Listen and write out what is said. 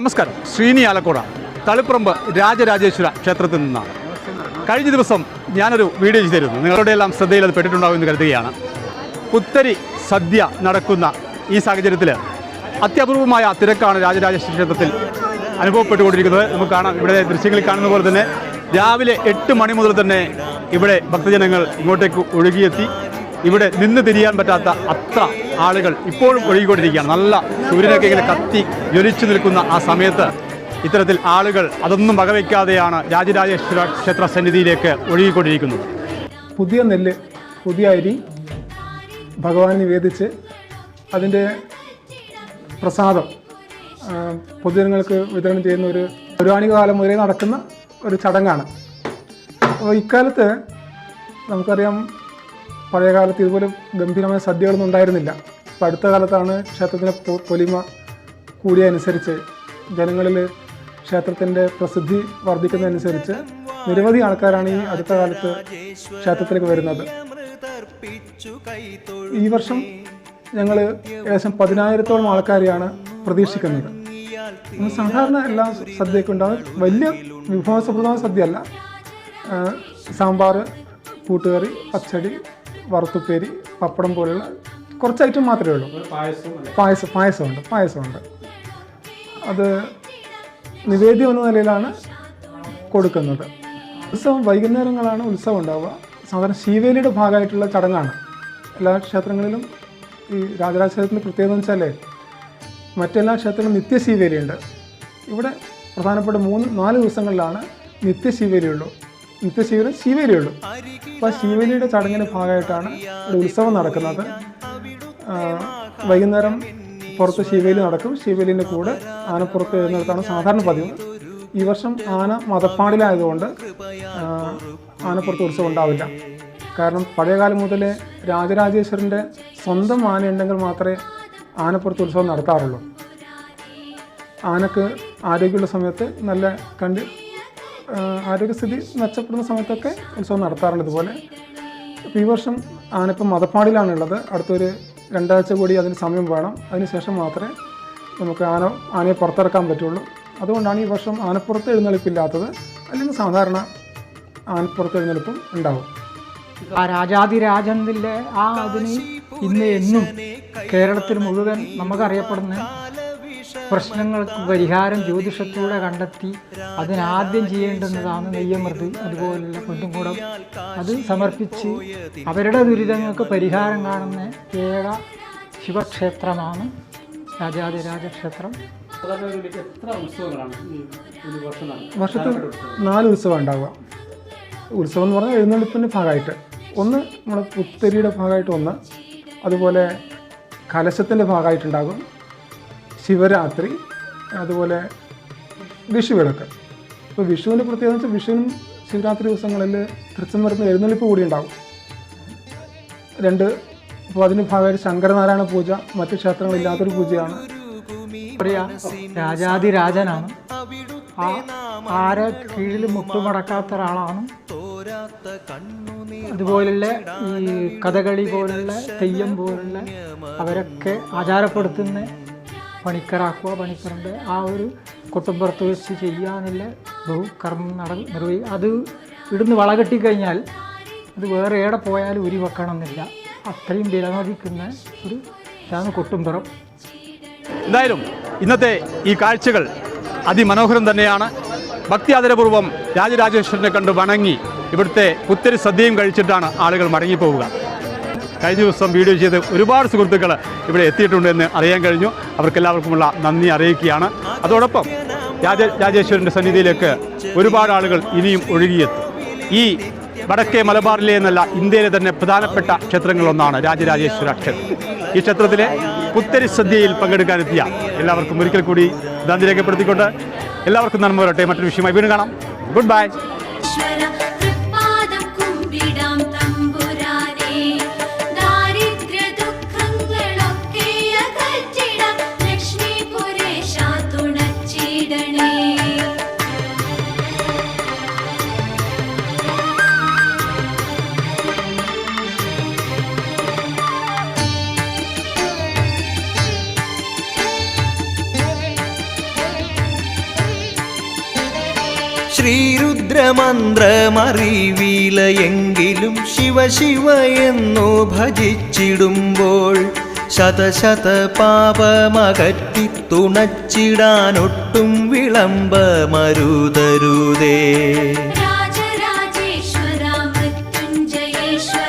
നമസ്കാരം. ശ്രീനി ആലക്കോട തളിപ്പറമ്പ് രാജരാജേശ്വര ക്ഷേത്രത്തിൽ നിന്നാണ്. കഴിഞ്ഞ ദിവസം ഞാനൊരു വീഡിയോ ചെയ്തിരുന്നു. നിങ്ങളുടെ എല്ലാം ശ്രദ്ധയിൽ അത് പെട്ടിട്ടുണ്ടാവും എന്ന് കരുതുകയാണ്. പുത്തരി സദ്യ നടക്കുന്ന ഈ സാഹചര്യത്തിൽ അത്യപൂർവമായ തിരക്കാണ് രാജരാജേശ്വര ക്ഷേത്രത്തിൽ അനുഭവപ്പെട്ടുകൊണ്ടിരിക്കുന്നത്. നമുക്ക് കാണാം. ഇവിടെ ദൃശ്യങ്ങളിൽ കാണുന്ന പോലെ തന്നെ രാവിലെ എട്ട് മണി മുതൽ തന്നെ ഇവിടെ ഭക്തജനങ്ങൾ ഇങ്ങോട്ടേക്ക് ഒഴുകിയെത്തി. ഇവിടെ നിന്ന് തിരിയാൻ പറ്റാത്ത അത്ര ആളുകൾ ഇപ്പോഴും ഒഴുകിക്കൊണ്ടിരിക്കുകയാണ്. നല്ല സൂര്യനൊക്കെ ഇങ്ങനെ കത്തി ജ്വലിച്ചു നിൽക്കുന്ന ആ സമയത്ത് ഇത്തരത്തിൽ ആളുകൾ അതൊന്നും വകവയ്ക്കാതെയാണ് രാജരാജേശ്വര ക്ഷേത്ര സന്നിധിയിലേക്ക് ഒഴുകിക്കൊണ്ടിരിക്കുന്നത്. പുതിയ നെല്ല് പുതിയ അരി ഭഗവാൻ നിവേദിച്ച് അതിന്റെ പ്രസാദം പൊതുജനങ്ങൾക്ക് വിതരണം ചെയ്യുന്ന ഒരു പൗരാണിക കാലം മുതലേ നടക്കുന്ന ഒരു ചടങ്ങാണ്. അപ്പോൾ ഇക്കാലത്ത് നമുക്കറിയാം പഴയ കാലത്ത് ഇതുപോലെ ഗംഭീരമായ സദ്യകളൊന്നും ഉണ്ടായിരുന്നില്ല. അപ്പോൾ അടുത്ത കാലത്താണ് ക്ഷേത്രത്തിന്റെ പൊലിമ കൂടിയ അനുസരിച്ച് ജനങ്ങളിൽ ക്ഷേത്രത്തിന്റെ പ്രസിദ്ധി വർദ്ധിക്കുന്നതനുസരിച്ച് നിരവധി ആൾക്കാരാണ് ഈ അടുത്ത കാലത്ത് ക്ഷേത്രത്തിലേക്ക് വരുന്നത്. ഈ വർഷം ഞങ്ങൾ ഏകദേശം പതിനായിരത്തോളം ആൾക്കാരെയാണ് പ്രതീക്ഷിക്കുന്നത്. സാധാരണ എല്ലാ സദ്യയൊക്കെ ഉണ്ടാകും വലിയ സദ്യയല്ല. അല്ല സാമ്പാർ കൂട്ടുകറി പച്ചടി വറുത്തുപ്പേരി പപ്പടം പോലുള്ള കുറച്ച് ഐറ്റം മാത്രമേ ഉള്ളൂ. പായസം പായസമുണ്ട് പായസമുണ്ട്. അത് നിവേദ്യം എന്ന നിലയിലാണ് കൊടുക്കുന്നത്. ഉത്സവം വൈകുന്നേരങ്ങളാണ് ഉത്സവം ഉണ്ടാവുക. സാധാരണ ശിവേലിയുടെ ഭാഗമായിട്ടുള്ള ചടങ്ങാണ്. എല്ലാ ക്ഷേത്രങ്ങളിലും ഈ രാജരാജക്ഷേത്രത്തിന്റെ പ്രത്യേകത എന്ന് വെച്ചാൽ മറ്റെല്ലാ ക്ഷേത്രങ്ങളിലും നിത്യശിവേലിയുണ്ട് ഇവിടെ പ്രധാനപ്പെട്ട മൂന്ന് നാല് ദിവസങ്ങളിലാണ് നിത്യശിവേലിയുള്ളൂ നിത്യശിവേലി ശിവേലിയുള്ളൂ അപ്പോൾ ശിവേലിയുടെ ചടങ്ങിന്റെ ഭാഗമായിട്ടാണ് ഒരു ഉത്സവം നടക്കുന്നത്. വൈകുന്നേരം പുറത്ത് ശിവേലി നടക്കും. ശിവേലിന്റെ കൂടെ ആനപ്പുറത്ത് എഴുന്നേർത്താണ് സാധാരണ പതിവ്. ഈ വർഷം ആന മതപ്പാടിലായതുകൊണ്ട് ആനപ്പുറത്ത് ഉത്സവം ഉണ്ടാവില്ല. കാരണം പഴയകാലം മുതലേ രാജരാജേശ്വരന്റെ സ്വന്തം ആനയുണ്ടെങ്കിൽ മാത്രമേ ആനപ്പുറത്ത് ഉത്സവം നടത്താറുള്ളൂ. ആനക്ക് ആരോഗ്യമുള്ള സമയത്ത് നല്ല കണ്ട് ആരോഗ്യസ്ഥിതി മെച്ചപ്പെടുന്ന സമയത്തൊക്കെ ഉത്സവം നടത്താറുണ്ട് ഇതുപോലെ. ഈ വർഷം ആനപ്പം മതപ്പാടിലാണുള്ളത്. അടുത്തൊരു രണ്ടാഴ്ച കൂടി അതിന് സമയം വേണം. അതിനുശേഷം മാത്രമേ നമുക്ക് ആന ആനയെ പുറത്തിറക്കാൻ പറ്റുള്ളൂ. അതുകൊണ്ടാണ് ഈ വർഷം ആനപ്പുറത്ത് എഴുന്നള്ളിപ്പില്ലാത്തത്. അല്ലെങ്കിൽ സാധാരണ ആനപ്പുറത്ത് എഴുന്നള്ളിപ്പും ഉണ്ടാവും. ആ രാജാതിരാജനിലെ ആ അതിന് ഇന്ന് എന്നും കേരളത്തിൽ മുഴുവൻ നമുക്കറിയപ്പെടുന്ന പ്രശ്നങ്ങൾക്ക് പരിഹാരം ജ്യോതിഷത്തിലൂടെ കണ്ടെത്തി അതിനാദ്യം ചെയ്യേണ്ടുന്നതാണ് നെയ്യമൃത്. അതുപോലുള്ള കുണ്ടുംകൂടം അത് സമർപ്പിച്ച് അവരുടെ ദുരിതങ്ങൾക്ക് പരിഹാരം കാണുന്ന ഏക ശിവക്ഷേത്രമാണ് രാജാതിരാജ ക്ഷേത്രം എത്ര ഉത്സവങ്ങളാണ് ഈ വർഷം വർഷത്തിൽ നാല് ഉത്സവം ഉണ്ടാവുക. ഉത്സവം എന്ന് പറഞ്ഞാൽ എഴുന്നള്ളിപ്പിന്റെ ഭാഗമായിട്ട്. ഒന്ന് നമ്മുടെ പുത്തരിയുടെ ഭാഗമായിട്ട് ഒന്ന് അതുപോലെ കലശത്തിന്റെ ഭാഗമായിട്ടുണ്ടാകും. ശിവരാത്രി അതുപോലെ വിഷുവിളക്ക്. ഇപ്പോൾ വിഷുവിന്റെ പ്രത്യേകത വെച്ചാൽ വിഷുവിനും ശിവരാത്രി ദിവസങ്ങളിൽ തൃച്ചം വരുന്ന എഴുന്നള്ളിപ്പ് കൂടി ഉണ്ടാകും രണ്ട് അപ്പോൾ അതിന് ഭാഗമായിട്ട് ശങ്കരനാരായണ പൂജ മറ്റു ക്ഷേത്രങ്ങളില്ലാത്തൊരു പൂജയാണ്. പ്രിയ രാജാതിരാജനാണ് ആ ആരെ കീഴിൽ മുട്ടുമടക്കാത്ത ഒരാളാണ് അതുപോലുള്ള ഈ കഥകളി പോലുള്ള തെയ്യം പോലുള്ള അവരൊക്കെ ആചാരപ്പെടുത്തുന്ന പണിക്കറാക്കുക പണിക്കറിന്റെ ആ ഒരു കൊട്ടുംപുറത്ത് വെച്ച് ചെയ്യാന്നുള്ള ബഹു കർമ്മം നട നിർവഹി അത് ഇവിടുന്ന് വളകെട്ടിക്കഴിഞ്ഞാൽ അത് വേറെ എവിടെ പോയാലും ഉരി വെക്കണം എന്നില്ല അത്രയും വിലമതിക്കുന്ന ഒരു ഇതാണ് കൊട്ടുംപുറം. എന്തായാലും ഇന്നത്തെ ഈ കാഴ്ചകൾ അതിമനോഹരം തന്നെയാണ്. ഭക്തി ആദരപൂർവം രാജരാജേശ്വരനെ കണ്ട് വണങ്ങി ഇവിടുത്തെ പുത്തരി സദ്യയും കഴിച്ചിട്ടാണ് ആളുകൾ മടങ്ങിപ്പോവുക. കഴിഞ്ഞ ദിവസം വീഡിയോ ചെയ്ത് ഒരുപാട് സുഹൃത്തുക്കൾ ഇവിടെ എത്തിയിട്ടുണ്ടെന്ന് അറിയാൻ കഴിഞ്ഞു. അവർക്കെല്ലാവർക്കുമുള്ള നന്ദി അറിയിക്കുകയാണ്. അതോടൊപ്പം രാജ രാജേശ്വരന്റെ സന്നിധിയിലേക്ക് ഒരുപാട് ആളുകൾ ഇനിയും ഒഴുകിയെത്തും. ഈ വടക്കേ മലബാറിലെ എന്നല്ല ഇന്ത്യയിലെ തന്നെ പ്രധാനപ്പെട്ട ക്ഷേത്രങ്ങളൊന്നാണ് രാജരാജേശ്വര ക്ഷേത്രം. ഈ ക്ഷേത്രത്തിലെ പുത്തരി സദ്യയിൽ പങ്കെടുക്കാനെത്തിയ എല്ലാവർക്കും ഒരിക്കൽ കൂടി നന്ദി രേഖപ്പെടുത്തിക്കൊണ്ട് എല്ലാവർക്കും നന്മ വരട്ടെ. മറ്റൊരു വിഷയമായി വീണ്ടും കാണാം. ഗുഡ് ബൈ ശ്രീരുദ്രമന്ത്രമറിവിലയെങ്കിലും ശിവശിവ എന്നു ഭജിച്ചിടുമ്പോൾ ശതശത പാപമകറ്റി തുണച്ചിടാനൊട്ടും വിളംബമരുതരുതേ. രാജരാജേശ്വര മൃത്യുഞ്ജയേശ്വര